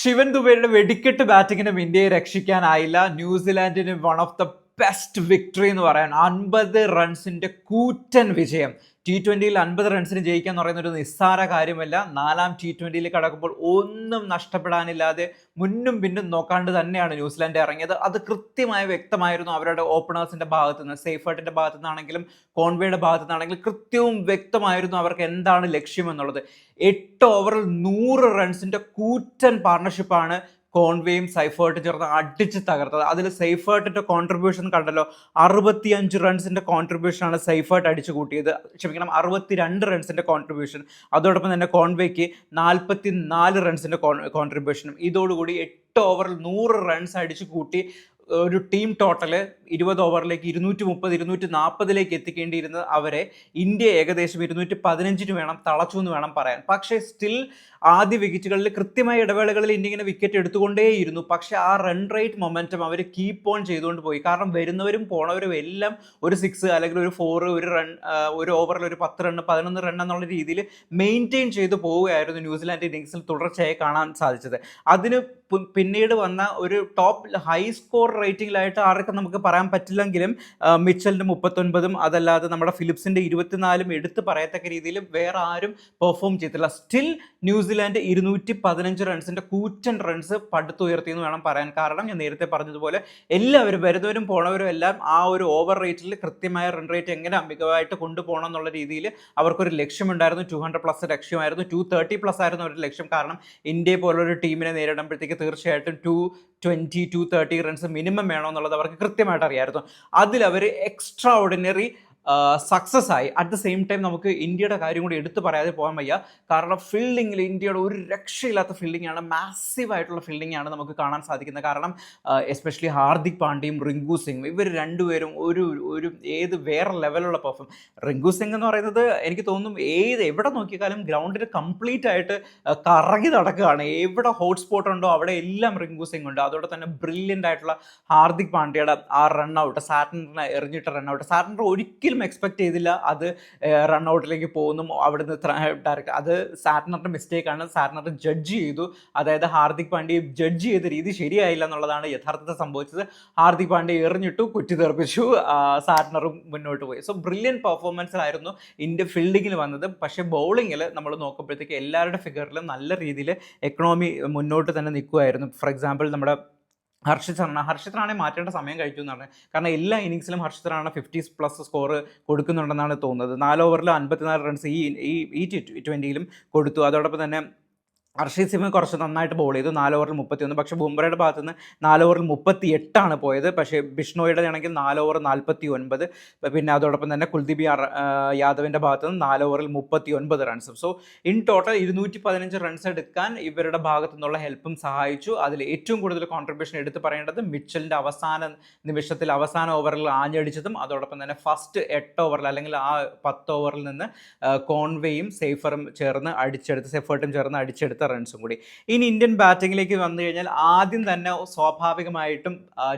ശിവൻ ദുബൈയുടെ വെടിക്കെട്ട് ബാറ്റിങ്ങിനും ഇന്ത്യയെ രക്ഷിക്കാനായില്ല. ന്യൂസിലാൻഡിന് one of the best victory എന്ന് പറയാൻ അൻപത് റൺസിന്റെ കൂറ്റൻ വിജയം. ടി ട്വന്റിയിൽ അൻപത് റൺസിന് ജയിക്കുക എന്ന് പറയുന്ന ഒരു നിസ്സാര കാര്യമല്ല. നാലാം ടി ട്വന്റിയിൽ കടക്കുമ്പോൾ ഒന്നും നഷ്ടപ്പെടാനില്ലാതെ മുന്നും പിന്നും നോക്കാണ്ട് തന്നെയാണ് ന്യൂസിലാൻഡ് ഇറങ്ങിയത്. അത് കൃത്യമായി വ്യക്തമായിരുന്നു അവരുടെ ഓപ്പണേഴ്സിന്റെ ഭാഗത്തു നിന്ന് സേഫേർട്ടിന്റെ ഭാഗത്തു നിന്നാണെങ്കിലും കോൺവേയുടെ ഭാഗത്തു നിന്നാണെങ്കിലും കൃത്യവും വ്യക്തമായിരുന്നു അവർക്ക് എന്താണ് ലക്ഷ്യം എന്നുള്ളത് എട്ട് ഓവറിൽ നൂറ് റൺസിന്റെ കൂറ്റൻ പാർട്ണർഷിപ്പാണ് കോൺവേയും സൈഫേർട്ടും ചേർന്ന് അടിച്ച് തകർത്തത്. അതിൽ സൈഫേർട്ടിന്റെ കോൺട്രിബ്യൂഷൻ കണ്ടല്ലോ? അറുപത്തിയഞ്ച് റൺസിന്റെ റൺസിന്റെ കോൺട്രിബ്യൂഷനാണ് സൈഫേർട്ട് അടിച്ചു കൂട്ടിയത്. ക്ഷമിക്കണം അറുപത്തി രണ്ട് റൺസിന്റെ കോൺട്രിബ്യൂഷൻ അതോടൊപ്പം തന്നെ കോൺവേക്ക് നാൽപ്പത്തി നാല് റൺസിന്റെ കോൺട്രിബ്യൂഷനും ഇതോടുകൂടി എട്ട് ഓവറിൽ നൂറ് റൺസ് അടിച്ചു കൂട്ടി ഒരു ടീം ടോട്ടൽ ഇരുപത് ഓവറിലേക്ക് ഇരുന്നൂറ്റി മുപ്പത് ഇരുന്നൂറ്റി നാൽപ്പതിലേക്ക് എത്തിക്കേണ്ടിയിരുന്ന അവരെ ഇന്ത്യ ഏകദേശം ഇരുന്നൂറ്റി പതിനഞ്ചിന് വേണം തളച്ചു എന്ന് വേണം പറയാൻ. പക്ഷേ സ്റ്റിൽ ആദ്യ വിക്കറ്റുകളിൽ കൃത്യമായ ഇടവേളകളിൽ ഇന്നിങ്ങനെ വിക്കറ്റ് എടുത്തുകൊണ്ടേയിരുന്നു. പക്ഷെ ആ റൺ റേറ്റ് മൊമെന്റം അവർ കീപ്പ് ഓൺ ചെയ്തുകൊണ്ട് പോയി. കാരണം വരുന്നവരും പോണവരും എല്ലാം ഒരു സിക്സ് അല്ലെങ്കിൽ ഒരു ഫോർ ഒരു റൺ ഒരു ഓവറിൽ ഒരു പത്ത് റൺ പതിനൊന്ന് റൺ എന്നുള്ള രീതിയിൽ മെയിന്റെയിൻ ചെയ്തു പോവുകയായിരുന്നു ന്യൂസിലാൻഡ് ഇന്നിങ്സിൽ തുടർച്ചയായി കാണാൻ സാധിച്ചത്. അതിന് പിന്നീട് വന്ന ഒരു ടോപ്പ് ഹൈ സ്കോർ റേറ്റിംഗിലായിട്ട് ആർക്കും നമുക്ക് പറയാൻ പറ്റില്ലെങ്കിലും മിച്ചലിന്റെ മുപ്പത്തൊൻപതും അതല്ലാതെ നമ്മുടെ ഫിലിപ്സിന്റെ ഇരുപത്തിനാലും എടുത്ത് പറയത്തക്ക രീതിയിൽ വേറെ ആരും പെർഫോം ചെയ്തിട്ടില്ല. സ്റ്റിൽ ന്യൂസിലാൻഡ് ഇരുന്നൂറ്റി പതിനഞ്ച് റൺസിന്റെ കൂറ്റൻ റൺസ് പടുത്തുയർത്തി എന്ന് വേണം പറയാൻ. കാരണം ഞാൻ നേരത്തെ പറഞ്ഞതുപോലെ എല്ലാവരും വരുന്നവരും പോണവരും എല്ലാം ആ ഒരു ഓവർ റേറ്റിൽ കൃത്യമായ റൺ റേറ്റ് എങ്ങനെ അമികമായിട്ട് കൊണ്ടുപോകണം എന്നുള്ള രീതിയിൽ അവർക്കൊരു ലക്ഷ്യമുണ്ടായിരുന്നു. ടു ഹൺഡ്രഡ് പ്ലസ് ലക്ഷ്യമായിരുന്നു. ടു തേർട്ടി പ്ലസ് ആയിരുന്നു അവരുടെ ലക്ഷ്യം. കാരണം ഇന്ത്യയെ പോലൊരു ടീമിനെ നേരിടുമ്പോഴത്തേക്ക് തീർച്ചയായിട്ടും two twenty two thirty runs minimum വേണമെന്നുള്ളത് അവർക്ക് കൃത്യമായിട്ട് അറിയായിരുന്നു അതിൽ അവർ എക്സ്ട്രാ ഓർഡിനറി സക്സസ് ആയി. അറ്റ് ദ സെയിം ടൈം നമുക്ക് ഇന്ത്യയുടെ കാര്യം കൂടി എടുത്തു പറയാതെ പോകാൻ വയ്യ. കാരണം ഫീൽഡിങ്ങിൽ ഇന്ത്യയുടെ ഒരു രക്ഷയില്ലാത്ത ഫീൽഡിംഗ് ആണ്. മാസീവ് ആയിട്ടുള്ള ഫീൽഡിംഗ് ആണ് നമുക്ക് കാണാൻ സാധിക്കുന്നത്. കാരണം എസ്പെഷ്യലി ഹാർദിക് പാണ്ഡ്യയും റിങ്കു സിംഗും ഇവർ രണ്ടുപേരും ഒരു ഒരു ഏത് വേറെ ലെവലുള്ള പെർഫോം റിങ്കു സിംഗ് എന്ന് പറയുന്നത് എനിക്ക് തോന്നുന്നു ഏത് എവിടെ നോക്കിയാലും ഗ്രൗണ്ടിൽ കംപ്ലീറ്റ് ആയിട്ട് കറങ്ങി നടക്കുകയാണ്. എവിടെ ഹോട്ട്സ്പോട്ട് ഉണ്ടോ അവിടെ എല്ലാം റിങ്കു സിംഗ് ഉണ്ട്. അതോടെ തന്നെ ബ്രില്യന്റ് ആയിട്ടുള്ള ഹാർദിക് പാണ്ഡ്യയുടെ ആ റൺ ഔട്ട് സാറ്റനറിനെ എറിഞ്ഞിട്ട് റൺ ഔട്ട് സാറ്റനർ ഒരിക്കലും എക്സ്പെക്ട് ചെയ്തില്ല. അത് റൺ ഔട്ടിലേക്ക് പോകുന്നു. അവിടുന്ന് ഡയറക്റ്റ് അത് സാറ്റനറിന്റെ മിസ്റ്റേക്കാണ് സാറ്റ്നർ ജഡ്ജ് ചെയ്തു. അതായത് ഹാർദിക് പാണ്ഡ്യ ജഡ്ജ് ചെയ്ത രീതി ശരിയായില്ല എന്നുള്ളതാണ് യഥാർത്ഥത്തിൽ സംഭവിച്ചത്. ഹാർദിക് പാണ്ഡ്യ എറിഞ്ഞിട്ടു കുറ്റി തെറിപ്പിച്ചു. സാറ്റ്നറും മുന്നോട്ട് പോയി. സോ ബ്രില്യൻ പെർഫോമൻസിലായിരുന്നു ഇന്ത്യ ഫീൽഡിങ്ങിൽ വന്നത്. പക്ഷേ ബൗളിങ്ങിൽ നമ്മൾ നോക്കുമ്പോഴത്തേക്ക് എല്ലാവരുടെ ഫിഗറിലും നല്ല രീതിയിൽ എക്കണോമി മുന്നോട്ട് തന്നെ നിൽക്കുമായിരുന്നു ഫോർ എക്സാമ്പിൾ നമ്മുടെ ഹർഷിത് റാണ ഹർഷിത് റാണെ മാറ്റേണ്ട സമയം കഴിച്ചു എന്നാണ്. കാരണം എല്ലാ ഇന്നിങ്സിലും Harshit Rana fifty plus score കൊടുക്കുന്നുണ്ടെന്നാണ് തോന്നുന്നത്. നാല് ഓവറിൽ അൻപത്തിനാല് റൺസ് ഈ ഈ ട്വന്റിയിലും കൊടുത്തു. അതോടൊപ്പം തന്നെ ഹർഷീത് സിംഗ് കുറച്ച് നന്നായിട്ട് ബോൾ ചെയ്തു. നാല് ഓവറിൽ മുപ്പത്തിയൊന്ന്. പക്ഷേ ബുംറയുടെ ഭാഗത്ത് നിന്ന് നാല് ഓവറിൽ മുപ്പത്തി എട്ടാണ് പോയത്. പക്ഷേ ബിഷ്ണോയുടെ ആണെങ്കിൽ നാല് ഓവർ നാൽപ്പത്തി ഒൻപത് പിന്നെ അതോടൊപ്പം തന്നെ കുൽദീപ് യാദവിന്റെ ഭാഗത്ത് നിന്ന് നാല് ഓവറിൽ മുപ്പത്തി ഒൻപത് റൺസും സോ ഇൻ ടോട്ടൽ ഇരുന്നൂറ്റി പതിനഞ്ച് റൺസ് എടുക്കാൻ ഇവരുടെ ഭാഗത്തു നിന്നുള്ള ഹെൽപ്പും സഹായിച്ചു. അതിൽ ഏറ്റവും കൂടുതൽ കോൺട്രിബ്യൂഷൻ എടുത്ത് പറയേണ്ടത് മിച്ചലിന്റെ അവസാന നിമിഷത്തിൽ അവസാന ഓവറിൽ ആഞ്ഞടിച്ചതും അതോടൊപ്പം തന്നെ ഫസ്റ്റ് എട്ട് ഓവറിൽ അല്ലെങ്കിൽ ആ പത്ത് ഓവറിൽ നിന്ന് കോൺവേയും സേഫറും ചേർന്ന് അടിച്ചെടുത്ത് സെഫേർട്ടും ചേർന്ന് അടിച്ചെടുത്ത റൺസും കൂടി. ഇനി ഇന്ത്യൻ ബാറ്റിങ്ങിലേക്ക് വന്നു കഴിഞ്ഞാൽ ആദ്യം തന്നെ സ്വാഭാവികമായിട്ടും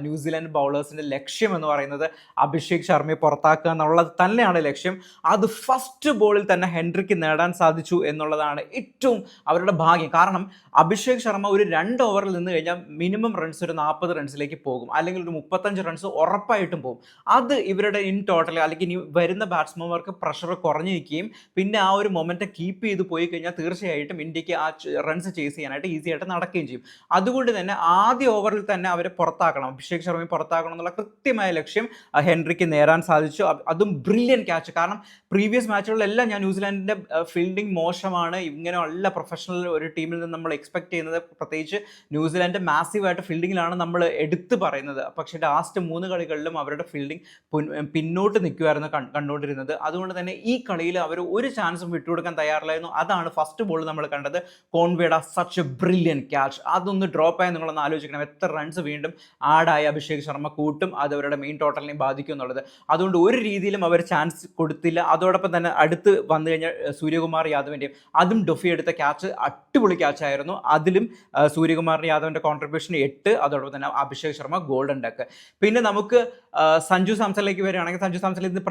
ന്യൂസിലാൻഡ് ബൗളേഴ്സിന്റെ ലക്ഷ്യം എന്ന് പറയുന്നത് അഭിഷേക് ശർമ്മയെ പുറത്താക്കുക എന്നുള്ളത് തന്നെയാണ് ലക്ഷ്യം. അത് ഫസ്റ്റ് ബോളിൽ തന്നെ ഹെൻറിക്ക് നേടാൻ സാധിച്ചു എന്നുള്ളതാണ് ഏറ്റവും അവരുടെ ഭാഗ്യം. കാരണം അഭിഷേക് ശർമ്മ ഒരു രണ്ട് ഓവറിൽ നിന്ന് കഴിഞ്ഞാൽ മിനിമം റൺസ് ഒരു നാൽപ്പത് റൺസിലേക്ക് പോകും. അല്ലെങ്കിൽ ഒരു മുപ്പത്തഞ്ച് റൺസ് ഉറപ്പായിട്ടും പോകും. അത് ഇവരുടെ ഇൻ ടോട്ടൽ അല്ലെങ്കിൽ ഇനി വരുന്ന ബാറ്റ്സ്മാൻമാർക്ക് പ്രഷർ കുറഞ്ഞിരിക്കുകയും പിന്നെ ആ ഒരു മൊമെന്റം കീപ്പ് ചെയ്ത് പോയി കഴിഞ്ഞാൽ തീർച്ചയായിട്ടും ഇന്ത്യയ്ക്ക് ആ റൺസ് ചേസ് ചെയ്യാനായിട്ട് ഈസി ആയിട്ട് നടക്കുകയും ചെയ്യും. അതുകൊണ്ട് തന്നെ ആദ്യ ഓവറിൽ തന്നെ അവരെ പുറത്താക്കണം. അഭിഷേക് ശർമ്മയെ പുറത്താക്കണം എന്നുള്ള കൃത്യമായ ലക്ഷ്യം ഹെൻറിക്ക് നേരാൻ സാധിച്ചു. അതും ബ്രില്യൻ ക്യാച്ച് കാരണം പ്രീവിയസ് മാച്ചുകളിലെല്ലാം ഞാൻ ന്യൂസിലാൻഡിന്റെ ഫീൽഡിംഗ് മോശമാണ്. ഇങ്ങനെയുള്ള പ്രൊഫഷണൽ ഒരു ടീമിൽ നിന്ന് നമ്മൾ എക്സ്പെക്ട് ചെയ്യുന്നത് പ്രത്യേകിച്ച് ന്യൂസിലാൻഡ് മാസീവായിട്ട് ഫീൽഡിങ്ങിലാണ് നമ്മൾ എടുത്തു പറയുന്നത്. പക്ഷേ ലാസ്റ്റ് മൂന്ന് കളികളിലും അവരുടെ ഫീൽഡിംഗ് പിന്നോട്ട് നിൽക്കുമായിരുന്നു കണ്ടുകൊണ്ടിരുന്നത്. അതുകൊണ്ട് തന്നെ ഈ കളിയിൽ അവർ ഒരു ചാൻസും വിട്ടുകൊടുക്കാൻ തയ്യാറില്ലായിരുന്നു. അതാണ് ഫസ്റ്റ് ബോൾ നമ്മൾ കണ്ടത്. കോൺവേഡ സച്ച് എ ബ്രില്യൻ ക്യാച്ച്. അതൊന്ന് ഡ്രോപ്പ് ആയി നിങ്ങളൊന്ന് ആലോചിക്കണം. എത്ര റൺസ് വീണ്ടും ആഡായി അഭിഷേക് ശർമ്മ കൂട്ടും അത് അവരുടെ മെയിൻ ടോട്ടലിനെ ബാധിക്കും എന്നുള്ളത്. അതുകൊണ്ട് ഒരു രീതിയിലും അവർ ചാൻസ് കൊടുത്തില്ല. അതോടൊപ്പം തന്നെ അടുത്ത് വന്നു കഴിഞ്ഞാൽ സൂര്യകുമാർ യാദവിന്റെയും അതും ഡൊഫി എടുത്ത ക്യാച്ച് അടിപൊളി ക്യാച്ച് ആയിരുന്നു. അതിലും സൂര്യകുമാർ യാദവിന്റെ കോൺട്രിബ്യൂഷൻ എട്ട് അതോടൊപ്പം തന്നെ അഭിഷേക് ശർമ്മ ഗോൾഡൻ ഡക്ക് പിന്നെ നമുക്ക് സഞ്ജു സാംസണിലേക്ക് വരികയാണെങ്കിൽ സഞ്ജു സാംസണിൽ ഇന്ന്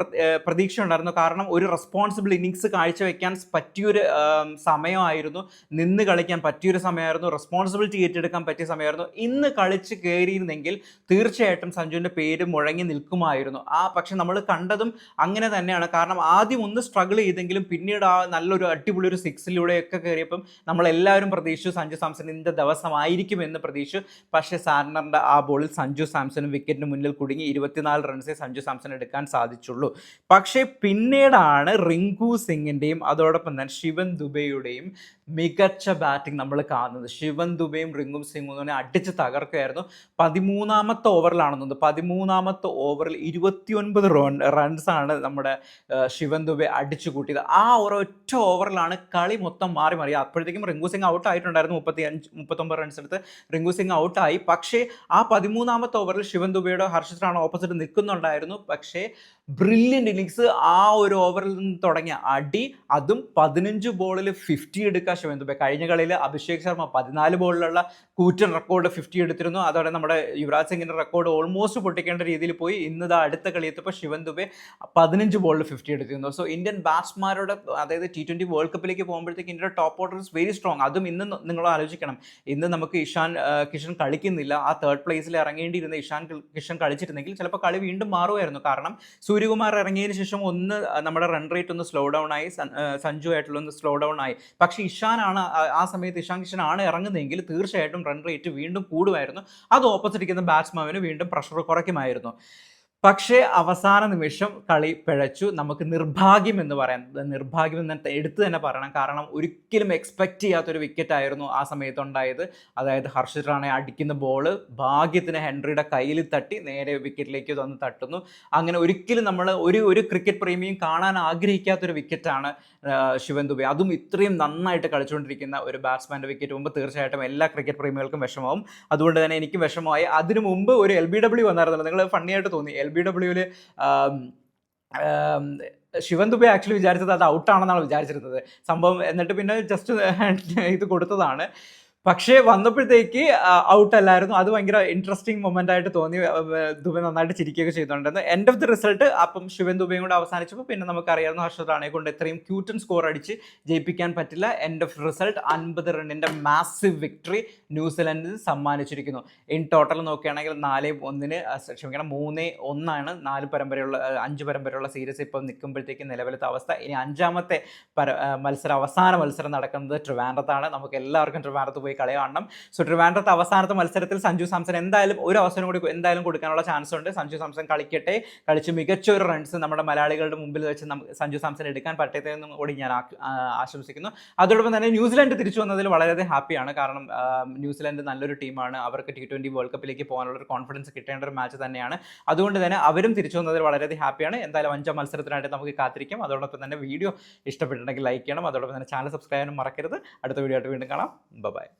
പ്രതീക്ഷ ഉണ്ടായിരുന്നു. കാരണം ഒരു റെസ്പോൺസിബിൾ ഇന്നിങ്സ് കാഴ്ചവെക്കാൻ പറ്റിയൊരു ആം, സമയമായിരുന്നു. നിന്ന് കളിക്കാൻ പറ്റിയൊരു സമയമായിരുന്നു. റെസ്പോൺസിബിലിറ്റി ഏറ്റെടുക്കാൻ പറ്റിയ സമയമായിരുന്നു. ഇന്ന് കളിച്ച് കയറിയിരുന്നെങ്കിൽ തീർച്ചയായിട്ടും സഞ്ജുവിന്റെ പേര് മുഴങ്ങി നിൽക്കുമായിരുന്നു. ആ പക്ഷെ നമ്മൾ കണ്ടതും അങ്ങനെ തന്നെയാണ്. കാരണം ആദ്യം ഒന്ന് സ്ട്രഗിൾ ചെയ്തെങ്കിലും പിന്നീട് ആ നല്ലൊരു അടിപൊളി ഒരു സിക്സിലൂടെയൊക്കെ കയറിയപ്പം നമ്മളെല്ലാവരും പ്രതീക്ഷിച്ചു സഞ്ജു സാംസൺ ഇന്നത്തെ ദിവസമായിരിക്കും എന്ന് പ്രതീക്ഷിച്ചു. പക്ഷേ സാർണറിന്റെ ആ ബോളിൽ സഞ്ജു സാംസണും വിക്കറ്റിന് മുന്നിൽ കുടുങ്ങി ഇരുപത്തിനാല് റൺസേ സഞ്ജു സാംസൺ എടുക്കാൻ സാധിച്ചുള്ളൂ. പക്ഷേ പിന്നീടാണ് റിങ്കു സിംഗിന്റെയും അതോടൊപ്പം തന്നെ ശിവൻ ദുബെയുടെയും മികച്ച ബാറ്റിംഗ് നമ്മൾ കാണുന്നത്. ശിവൻ ദുബെയും റിങ്കും സിംഗും തന്നെ അടിച്ച് തകർക്കുകയായിരുന്നു. പതിമൂന്നാമത്തെ തോന്നുന്നു പതിമൂന്നാമത്തെ ഓവറിൽ ഇരുപത്തിയൊൻപത് റൺ റൺസാണ് നമ്മുടെ ശിവൻ ദുബെ അടിച്ചു കൂട്ടിയത്. ആ ഒരൊറ്റ ഓവറിലാണ് കളി മൊത്തം മാറി മാറി. അപ്പോഴത്തേക്കും റിങ്കു സിംഗ് ഔട്ട് ആയിട്ടുണ്ടായിരുന്നു. മുപ്പത്തി അഞ്ച് മുപ്പത്തൊമ്പത് റൺസ് എടുത്ത് റിങ്കു സിംഗ് ഔട്ടായി പക്ഷേ ആ പതിമൂന്നാമത്തെ ഓവറിൽ ശിവൻ ദുബെയുടെ ഹർഷിത് റാണ ഓപ്പോസിറ്റ് നിൽക്കുന്നുണ്ടായിരുന്നു. പക്ഷേ ബ്രില്യന്റ് ഇന്നിങ്സ് ആ ഒരു ഓവറിൽ നിന്ന് തുടങ്ങിയ അടി അതും പതിനഞ്ച് ബോളിൽ ഫിഫ്റ്റി എടുക്കുക ശിവൻ ദുബെ കഴിഞ്ഞ കളിയിൽ അഭിഷേക് ശർമ്മ പതിനാല് ബോളിലുള്ള കൂറ്റൻ റെക്കോർഡ് ഫിഫ്റ്റി എടുത്തിരുന്നു. അതോടെ നമ്മുടെ യുവരാജ് സിംഗിന്റെ റെക്കോർഡ് ഓൾമോസ്റ്റ് പൊട്ടിക്കേണ്ട രീതിയിൽ പോയി. ഇന്ന് ദാ അടുത്ത കളി എത്തിയപ്പോൾ ശിവൻ ദുബെ പതിനഞ്ച് ബോളിൽ ഫിഫ്റ്റി എടുത്തിരുന്നു. സോ ഇന്ത്യൻ ബാറ്റ്സ്മാരുടെ അതായത് ടി ട്വന്റി വേൾഡ് കപ്പിലേക്ക് പോകുമ്പോഴത്തേക്ക് ഇന്ത്യയുടെ top order is very strong അതും ഇന്ന് നിങ്ങൾ ആലോചിക്കണം. ഇന്ന് നമുക്ക് ഇഷാൻ കിഷൻ കളിക്കുന്നില്ല. ആ തേർഡ് പ്ലേസിൽ ഇറങ്ങേണ്ടിയിരുന്ന ഇഷാൻ കിഷൻ കളിച്ചിരുന്നെങ്കിൽ ചിലപ്പോൾ കളി വീണ്ടും മാറുമായിരുന്നു. കാരണം സൂര്യകുമാർ ഇറങ്ങിയതിന് ശേഷം ഒന്ന് നമ്മുടെ റൺ റേറ്റ് ഒന്ന് സ്ലോ ഡൗൺ ആയി. സഞ്ജു ആയിട്ടുള്ള ഒന്ന് സ്ലോ ഡൗൺ ആയി. പക്ഷേ ഇഷാനാണ് ആ സമയത്ത് ഇഷാൻ കിഷൻ ആണ് ഇറങ്ങുന്നതെങ്കിൽ തീർച്ചയായിട്ടും റൺ റേറ്റ് വീണ്ടും കൂടുമായിരുന്നു. അത് ഓപ്പോസിറ്റ് ഇരിക്കുന്ന ബാറ്റ്സ്മാവിന് വീണ്ടും പ്രഷർ കുറയ്ക്കുമായിരുന്നു. പക്ഷേ അവസാന നിമിഷം കളി പിഴച്ചു. നമുക്ക് നിർഭാഗ്യം എന്ന് പറയുന്നത് നിർഭാഗ്യം എന്ന് എടുത്തു തന്നെ പറയണം. കാരണം ഒരിക്കലും എക്സ്പെക്ട് ചെയ്യാത്തൊരു വിക്കറ്റ് ആയിരുന്നു ആ സമയത്തുണ്ടായത്. അതായത് ഹർഷിത് റാണെ അടിക്കുന്ന ബോൾ ഭാഗ്യത്തിന് ഹെൻറിയുടെ കയ്യിൽ തട്ടി നേരെ വിക്കറ്റിലേക്ക് തന്നു തട്ടുന്നു. അങ്ങനെ ഒരിക്കലും നമ്മൾ ഒരു ഒരു ക്രിക്കറ്റ് പ്രേമിയും കാണാൻ ആഗ്രഹിക്കാത്തൊരു വിക്കറ്റാണ് ശിവൻ ദുബെ. അതും ഇത്രയും നന്നായിട്ട് കളിച്ചുകൊണ്ടിരിക്കുന്ന ഒരു ബാറ്റ്സ്മാന്റെ വിക്കറ്റ് മുമ്പ് തീർച്ചയായിട്ടും എല്ലാ ക്രിക്കറ്റ് പ്രേമികൾക്കും വിഷമമാവും അതുകൊണ്ട് തന്നെ എനിക്ക് വിഷമമായി. അതിനു മുമ്പ് ഒരു എൽ ബി ഡബ്ല്യു വന്നായിരുന്നല്ലോ. നിങ്ങൾ ഫണ്ണിയായിട്ട് തോന്നി. എൽ ബി ഡബ്ല്യുവിൽ ശിവൻ ദുബെ ആക്ച്വലി വിചാരിച്ചത് അത് ഔട്ടാണെന്നാണ് വിചാരിച്ചിരുന്നത്. സംഭവം എന്നിട്ട് പിന്നെ ജസ്റ്റ് ഇത് കൊടുത്തതാണ്. പക്ഷേ വന്നപ്പോഴത്തേക്ക് ഔട്ട് അല്ലായിരുന്നു. അത് ഭയങ്കര ഇൻട്രസ്റ്റിംഗ് മൊമെന്റ് ആയിട്ട് തോന്നി. ദുബെ നന്നായിട്ട് ചിരിക്കുകയൊക്കെ ചെയ്തിട്ടുണ്ടായിരുന്നു എൻഡ് ഓഫ് ദി റിസൾട്ട് അപ്പം ശിവൻ ദുബെയും കൂടെ അവസാനിച്ചപ്പോൾ പിന്നെ നമുക്കറിയാവുന്ന ഹർഷത് റാണെ കൊണ്ട് ഇത്രയും ക്യൂട്ടൻ സ്കോർ അടിച്ച് ജയിപ്പിക്കാൻ പറ്റില്ല. എൻഡ് ഓഫ് റിസൾട്ട് അൻപത് റണ്ണിന്റെ മാസീവ് വിക്ടറി ന്യൂസിലൻഡിന് സമ്മാനിച്ചിരിക്കുന്നു. ഇൻ ടോട്ടൽ നോക്കുകയാണെങ്കിൽ നാല് ഒന്നിന് ക്ഷമിക്കണം മൂന്ന് ഒന്നാണ്. നാല് പരമ്പരയുള്ള അഞ്ച് പരമ്പരയുള്ള സീരീസ് ഇപ്പം നിൽക്കുമ്പോഴത്തേക്ക് നിലവിലത്തെ അവസ്ഥ. ഇനി അഞ്ചാമത്തെ പര മത്സരം അവസാന മത്സരം നടക്കുന്നത് ട്രിവാൻഡ്രത്താണ്. നമുക്ക് എല്ലാവർക്കും ട്രിവാൻഡ്രത്ത് പോയി കളി കാണണം. സോ ട്രിവാൻഡ്രത്ത് അവസാനത്തെ മത്സരത്തിൽ സഞ്ജു സാംസൺ എന്തായാലും ഒരു അവസരം കൂടി എന്തായാലും കൊടുക്കാനുള്ള ചാൻസ് ഉണ്ട്. സഞ്ജു സാംസൺ കളിക്കട്ടെ. കളിച്ച് മികച്ച ഒരു റൺസ് നമ്മുടെ മലയാളികളുടെ മുമ്പിൽ വെച്ച് സഞ്ജു സാംസൺ എടുക്കാൻ പറ്റത്തേ എന്നും കൂടി ഞാൻ ആശംസിക്കുന്നു. അതോടൊപ്പം തന്നെ ന്യൂസിലാൻഡ് തിരിച്ചു വന്നതിൽ വളരെയധികം ഹാപ്പിയാണ് കാരണം ന്യൂസിലാൻഡ് നല്ലൊരു ടീമാണ് അവർക്ക് ടി ട്വന്റി വേൾഡ് കപ്പിലേക്ക് പോകാനുള്ള ഒരു കോൺഫിഡൻസ് കിട്ടേണ്ട ഒരു മാച്ച് തന്നെയാണ്. അതുകൊണ്ട് തന്നെ അവരും തിരിച്ചു വന്നതിൽ വളരെയധികം ഹാപ്പിയാണ് എന്തായാലും അഞ്ചാം മത്സരത്തിനായിട്ട് നമുക്ക് കാത്തിരിക്കാം. അതോടൊപ്പം തന്നെ വീഡിയോ ഇഷ്ടപ്പെട്ടിട്ടുണ്ടെങ്കിൽ ലൈക്ക് ചെയ്യണം. അതോടൊപ്പം തന്നെ ചാനൽ സബ്സ്ക്രൈബ് ചെയ്യാനും മറക്കരുത്. അടുത്ത വീഡിയോ ആയിട്ട് വീണ്ടും കാണാം. ബൈ